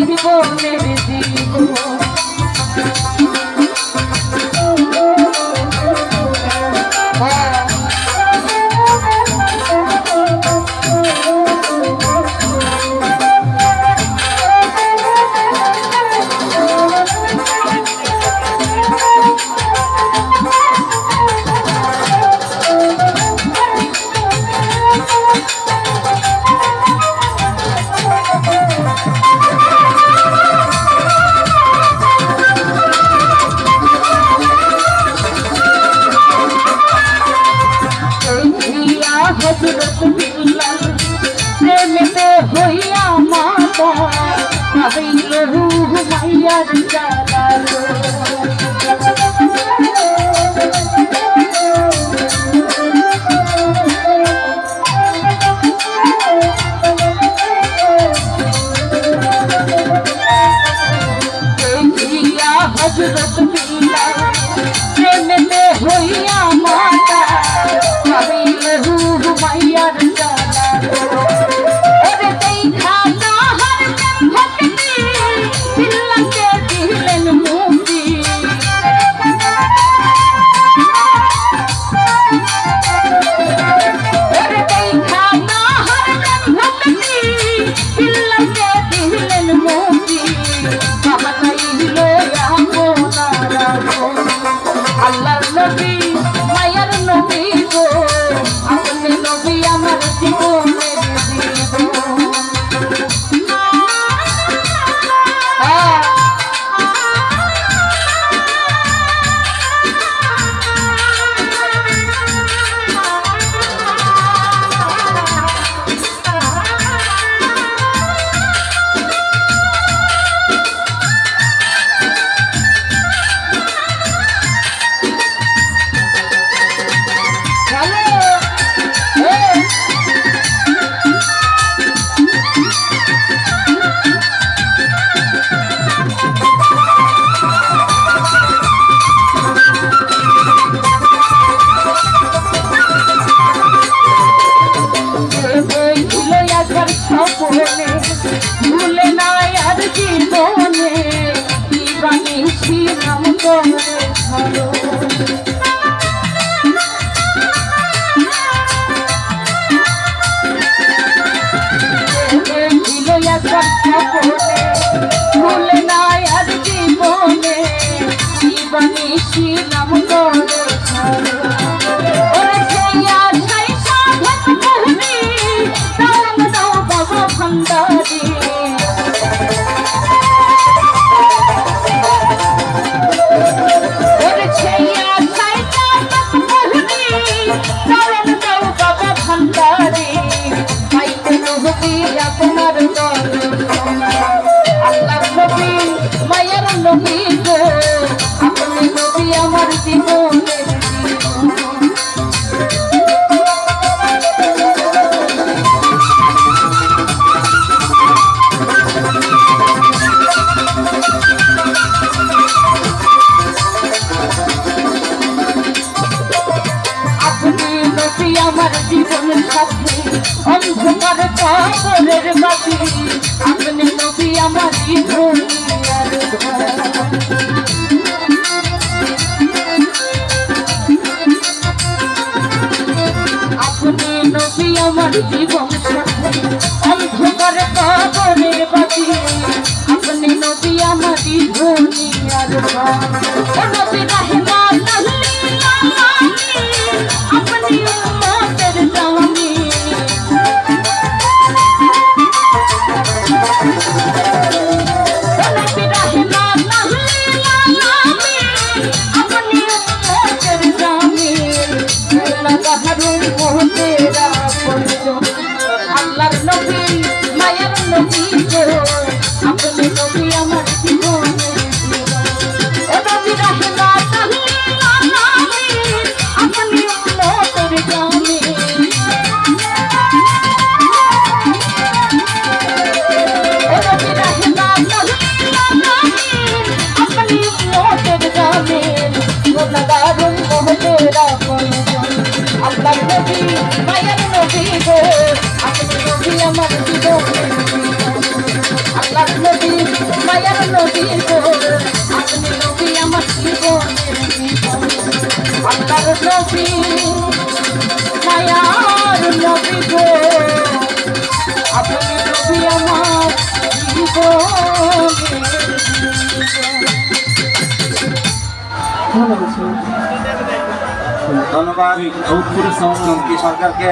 জীবনের জীবন প্রেমেতে হইয়া মাতা হইল মাইয়া জালাল আপনার চরণ। আল্লাহ নবী মায়ের নবী গো। আমার জীবনে অন্ধকার কবরের বাতি আপনি নবী আমার জীবনিয়ার ও নবী মায়ের নবী গো আপনি নবী আমার জীবন আল্লাহর নবী মায়ের নবী গো আপনি নবী ধন্যবাদ। সরকারকে।